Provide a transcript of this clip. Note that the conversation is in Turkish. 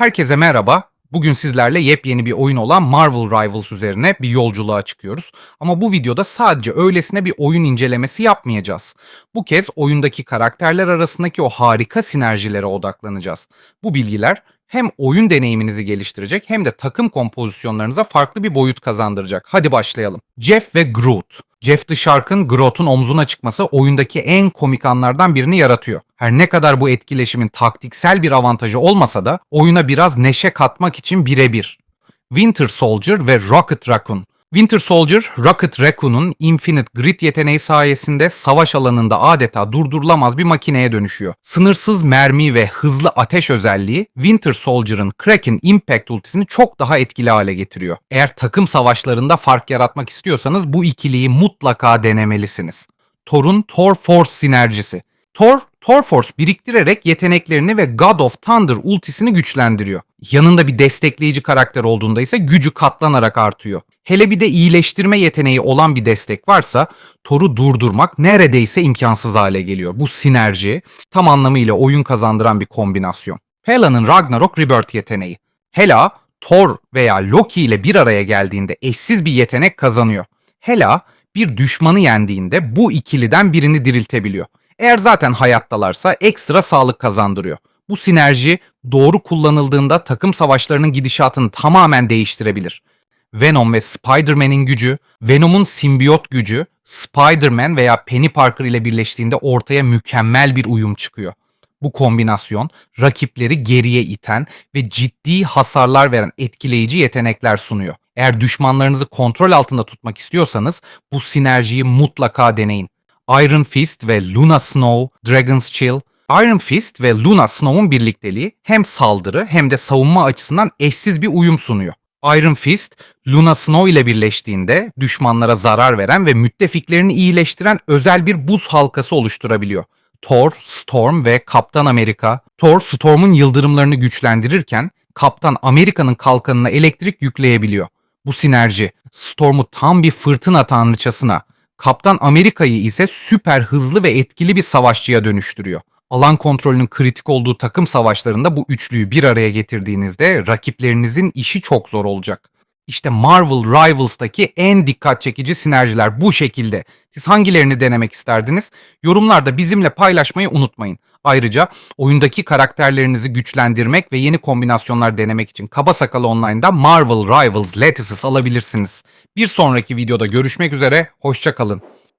Herkese merhaba. Bugün sizlerle yepyeni bir oyun olan Marvel Rivals üzerine bir yolculuğa çıkıyoruz. Ama bu videoda sadece öylesine bir oyun incelemesi yapmayacağız. Bu kez oyundaki karakterler arasındaki o harika sinerjilere odaklanacağız. Bu bilgiler hem oyun deneyiminizi geliştirecek hem de takım kompozisyonlarınıza farklı bir boyut kazandıracak. Hadi başlayalım. Jeff ve Groot. Jeff the Shark'ın Groot'un omzuna çıkması oyundaki en komik anlardan birini yaratıyor. Her ne kadar bu etkileşimin taktiksel bir avantajı olmasa da oyuna biraz neşe katmak için birebir. Winter Soldier ve Rocket Raccoon. Winter Soldier, Rocket Raccoon'un Infinite Grid yeteneği sayesinde savaş alanında adeta durdurulamaz bir makineye dönüşüyor. Sınırsız mermi ve hızlı ateş özelliği Winter Soldier'ın Kraken Impact ultisini çok daha etkili hale getiriyor. Eğer takım savaşlarında fark yaratmak istiyorsanız bu ikiliyi mutlaka denemelisiniz. Thor'un Thor Force sinerjisi. Thor, Thor Force biriktirerek yeteneklerini ve God of Thunder ultisini güçlendiriyor. Yanında bir destekleyici karakter olduğunda ise gücü katlanarak artıyor. Hele bir de iyileştirme yeteneği olan bir destek varsa Thor'u durdurmak neredeyse imkansız hale geliyor. Bu sinerji tam anlamıyla oyun kazandıran bir kombinasyon. Hela'nın Ragnarok Rebirth yeteneği. Hela, Thor veya Loki ile bir araya geldiğinde eşsiz bir yetenek kazanıyor. Hela bir düşmanı yendiğinde bu ikiliden birini diriltebiliyor. Eğer zaten hayattalarsa ekstra sağlık kazandırıyor. Bu sinerji doğru kullanıldığında takım savaşlarının gidişatını tamamen değiştirebilir. Venom ve Spider-Man'in gücü, Venom'un simbiyot gücü, Spider-Man veya Penny Parker ile birleştiğinde ortaya mükemmel bir uyum çıkıyor. Bu kombinasyon rakipleri geriye iten ve ciddi hasarlar veren etkileyici yetenekler sunuyor. Eğer düşmanlarınızı kontrol altında tutmak istiyorsanız bu sinerjiyi mutlaka deneyin. Iron Fist ve Luna Snow, Dragon's Chill. Iron Fist ve Luna Snow'un birlikteliği hem saldırı hem de savunma açısından eşsiz bir uyum sunuyor. Iron Fist, Luna Snow ile birleştiğinde düşmanlara zarar veren ve müttefiklerini iyileştiren özel bir buz halkası oluşturabiliyor. Thor, Storm ve Kaptan Amerika. Thor, Storm'un yıldırımlarını güçlendirirken Kaptan Amerika'nın kalkanına elektrik yükleyebiliyor. Bu sinerji Storm'u tam bir fırtına tanrıçasına, Kaptan Amerika'yı ise süper hızlı ve etkili bir savaşçıya dönüştürüyor. Alan kontrolünün kritik olduğu takım savaşlarında bu üçlüyü bir araya getirdiğinizde rakiplerinizin işi çok zor olacak. İşte Marvel Rivals'taki en dikkat çekici sinerjiler bu şekilde. Siz hangilerini denemek isterdiniz? Yorumlarda bizimle paylaşmayı unutmayın. Ayrıca oyundaki karakterlerinizi güçlendirmek ve yeni kombinasyonlar denemek için Kaba Sakal Online'da Marvel Rivals Lettuces alabilirsiniz. Bir sonraki videoda görüşmek üzere, hoşçakalın.